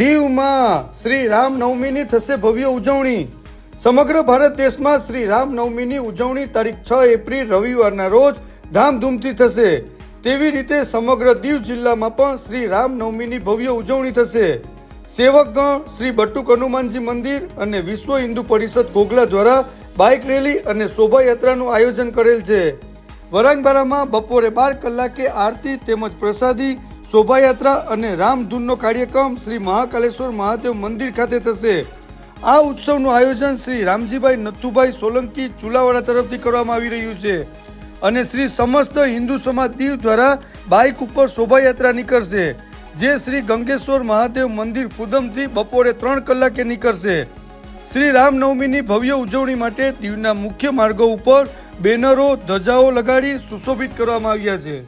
દીવમાં શ્રી રામનવમીની થશે ભવ્ય ઉજવણી. સમગ્ર ભારત દેશમાં શ્રી રામનવમીની ઉજવણી તારીખ છ એપ્રિલ રવિવારના રોજ ધામધૂમથી થશે. તેવી રીતે સમગ્ર દીવ જિલ્લામાં પણ શ્રી રામનવમીની ભવ્ય ઉજવણી થશે. સેવકગણ, શ્રી બટુક હનુમાનજી મંદિર અને વિશ્વ હિન્દુ પરિષદ ઘોઘલા દ્વારા બાઇક રેલી અને શોભાયાત્રાનું આયોજન કરેલ છે. વરાંગબારામાં બપોરે બાર કલાકે આરતી તેમજ પ્રસાદી શોભાયાત્રા અને રામધૂનનો કાર્યક્રમ શ્રી મહાકાલેશ્વર મહાદેવ મંદિર ખાતે થશે. આ ઉત્સવનું આયોજન શ્રી રામજીભાઈ નથુભાઈ સોલંકી ચુલાવાડા તરફથી કરવામાં આવી રહ્યું છે અને શ્રી સમસ્ત હિન્દુ સમાજ દીવ દ્વારા બાઇક ઉપર શોભાયાત્રા નીકળશે, જે શ્રી ગંગેશ્વર મહાદેવ મંદિર ફુદમથી બપોરે ત્રણ કલાકે નીકળશે. શ્રી રામનવમીની ભવ્ય ઉજવણી માટે દીવના મુખ્ય માર્ગો ઉપર બેનરો, ધજાઓ લગાડી સુશોભિત કરવામાં આવ્યા છે.